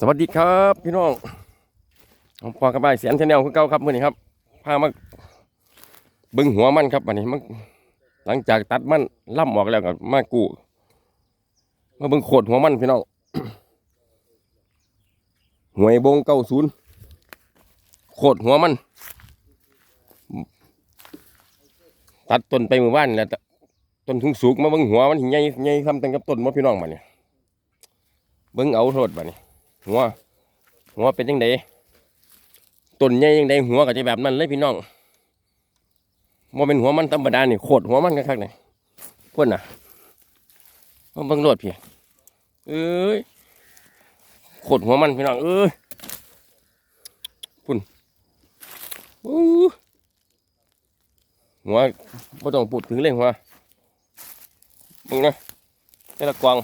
สวัสดีครับ พี่น้องผมพอกระบายเสียนชนแนลคือเก่าครับมื่อนี้ครับพามาบึงหัวมันครับวันนี้มันหลังจากตัดมันล่ำออกแล้วก็มากูมาบึงโขดหัวมันพี่น้องหวยบงเก้าศูนย์โขดหัวมัน ตัดต้นไปหมือบ้านแล้วต้นทุ่งสูงมาบิ่งหัวมันใหญ่ใหญ่ทำตั้งกับต้นมาพี่น้องมาเนี่ยบิ่งเอาโทษบัดนี้ หัว หัวเป็นยังไงต้นใหญ่ยังไงหัวก็จะแบบนั้นเลยพี่น้องว่าเป็นหัวมันธรรมดานี่โคตรหัวมันคักๆนี่พ่นน่ะมาเบิ่งโลดพี่เอ้ยโคตรหัวมันพี่น้องเอ้ยพุ่นหัวไม่ต้องพูดถึงเลยหัวมึงนะนี่ละกวาง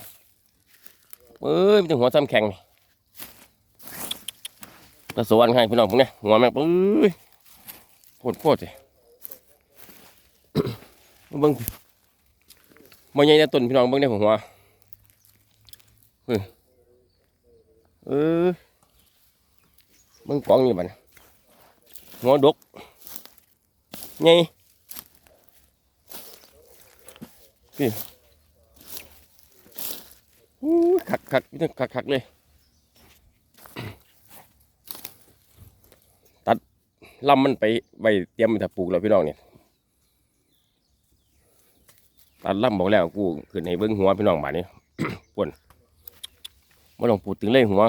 เอ้ยมันจะหัวซ้ำแข็งนี่ กระสวนให้พี่น้องพวกเนี้ยหัวแม่งปื้ยโคตรโคตรเลยเบิ้งมันใหญ่แต่ต้นพี่น้องเบิ้งได้หัวเฮ้ยเออเบิ้งกองนี่บัดนี้หัวดกใหญ่พี่อู้คักคักนี่ขักคักเลย ลำมันไปไว้เตรียมมันจะปลูกแล้วพี่น้องเนี่ยตัดลำบอกแล้วกูขึ้นให้เบิ้งหัวพี่น้องบาดนี้ปวนม่ต้องพูดถึงเลยหัว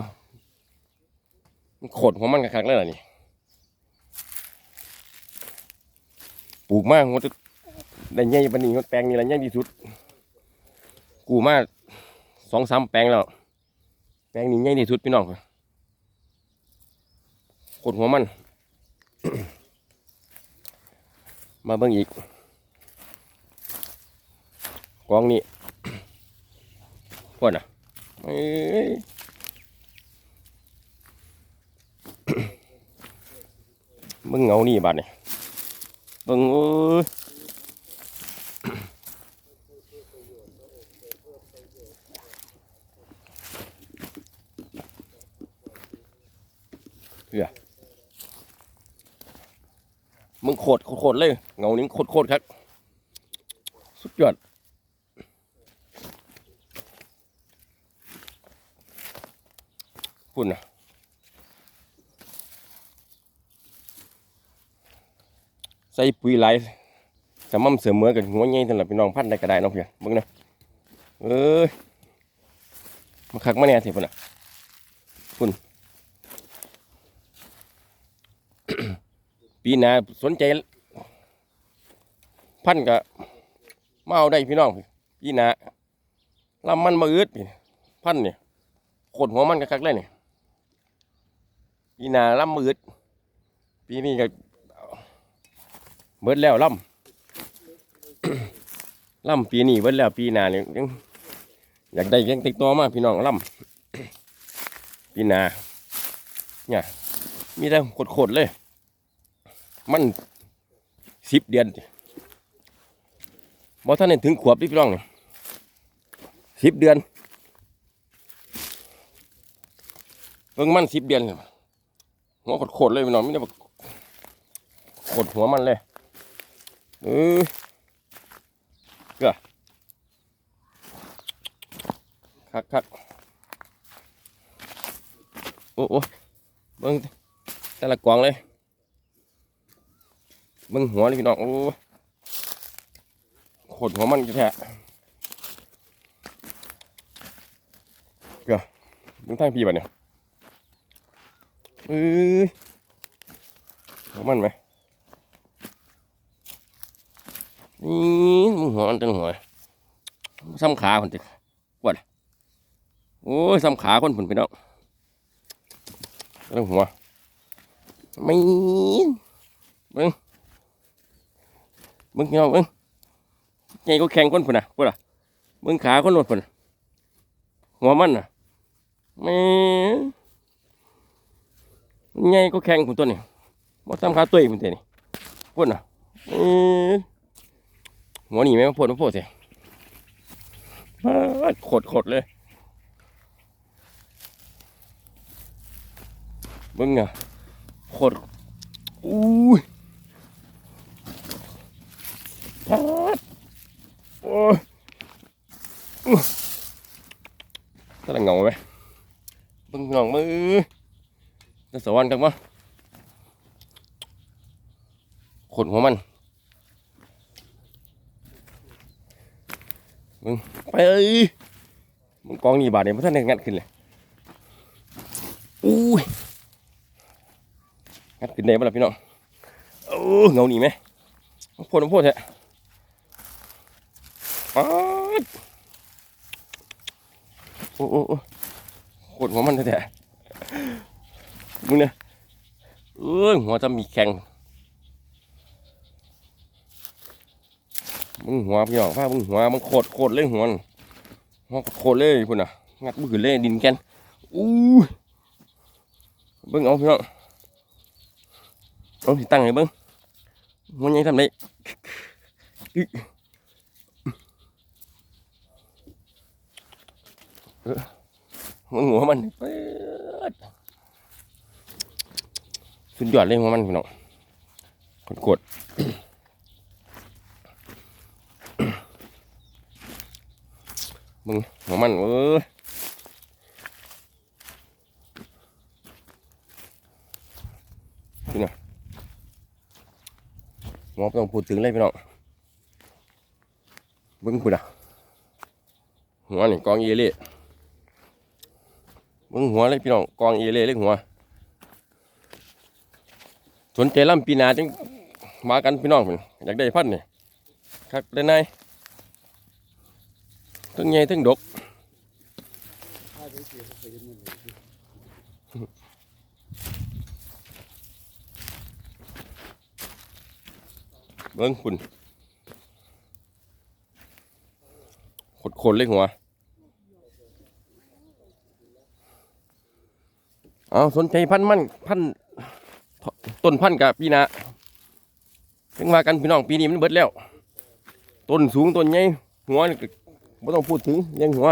มันโคตรหัวมันคักๆเลยล่ะนี่ปลูกมากหัวจะได้ใหญ่ปานนี้หัวแปลงนี่ละใหญ่ที่สุด กูมาสองสามแปลงแล้วแปลงนี้ใหญ่ที่สุดพี่น้องโคตรหัวมัน มาเบิ่งอีกกองนี้พวดอะเอ้ยเบิ่งเงานี่บาดนี่เบิ่งเอ้ยเพื่อ มึงโคตรโคตรเลย เงานี้โคตรโคตรครับ สุดยอดพุ่นนะใส่ปุ๋ยไหลายสม่ำเสมอกันหัวใหญ่สำหรับพี่น้องพันธุ์ได้ก็ได้น้องเพี่อนเบิ่งนะเอ้ยมาคักมาเนี่ยสิพุ่นน่ะพุ่น ปีหน้าสนใจ พันก็มาเอาได้พี่น้องปีหน้าลำมันมาอืดพี่พันเนี่ยขดหัวมันกระคักเลยเนี่ยปีหน้าลำมืดปีนี้ก็เบิดแล้วลำลำปีนี้เบิดแล้วปีหน้าเนี่ยยังอยากได้ยังติดตัวมาพี่น้องลำปีหน้าเนี่ยมีแต่ขดๆเลย มันสิบเดือนบ่ท่านได้ถึงขวบที่พี่น้องสิบเดือนเพิ่งมันสิบเดือนหัวโคตรๆเลยพี่น้องไม่ได้แบบโคตรหัวมันเลยเออเกลือคักคักโอ้โอ้เบิ่งแต่ละกวางเลย มึงหัวเลยพี่น้องโอ้โคตรหัวมันแท้เกือมึงทางพี่บ่เนี่ยเอ้ยหัวมันไหมนี่มึงหัวมันตึงหัวซ้ำขาคนติปวดโอ้ยซ้ำขาคนผุนพี่น้องตึงหัวไม่มึง มึงเงามึงไงก็แข่งคนพุ่นน่ะพุ่นอะมึงขาคนโนดพุ่นหัวมันน่ะแม่ไงก็แข่งพุ่นตัวนี้บ่ทำขาตัวเองพุ่นเตนี่พุ่นน่ะหัวหนีไหมพุ่นมาพุ่นสิโคตรโคตรเลยเบิ่งอะโคตรอู้ยปาด โอ้ยอู้ถ้าละเงาไหมเบิ่งพี่น้องมือจะสวรรค์กันมั้ขดหัวมันมึงไปเอ้ยมึงกองนี่บาดเนี่ยมันท่านได้งัดขึ้นเลยอุ้ยงัดขึ้นได้ปะล่ะพี่น้องโอ้เงาหนีไหมพดโพดแท้ ป๊าดโอ้โอ้โอ้โคตรหัวมันแท้ๆมึงเนี่ยเอ้ยหัวจะมีแข็งมึงหัวพี่น้องพามึงหัวมึงโคตรโคตรเลยหัวหัวโคตรเลยพุ่นน่ะงัดมือเลยดินแกนอู้เบิ่งเอาพี่น้องเอาสิตั้งให้เบิ่งมันยังทำได้อึ๊ะเออ มึงหัวมันเปิดสุดยอดเลยหัวมันพี่น้องโคตรๆมึงหัวมันเอ้ยพี่น้องหมอไม่ต้องพูดถึงเลยพี่น้องเบิ้งพูดอะหัวนี่กองเอเล่ เบิ้งหัวเลยพี่น้องกองเอเล่เลยหัว สนใจล่ำปีนาจังมากันพี่น้องเพิ่นอยากได้พันธุ์นี่ยครับได้นายทั้งใหญ่ทั้งดกเบิ้งคุณขดขนเลยหัว เอาสนใจพันธุ์มันพันธุ์ต้นพันธุ์กับปีหนาเพิ่งมากันพี่น้องปีนี้มันเบิดแล้ว ต้นสูงต้นใหญ่หัวไม่ต้องพูดถึงเลี้ยังหัว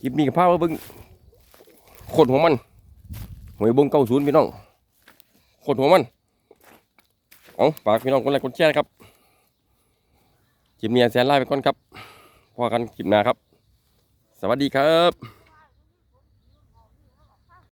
คลิปนี้กับพาว่าเบิ้งโคตรหัวมันหวยบงเก้าศูนย์พี่น้องโคตรหัวมันเอาฝากพี่น้องกดไลค์กดแชร์ครับคลิปนี้แสนไล่ไปก่อนครับพอกันคลิปหน้าครับ สวัสดีครับ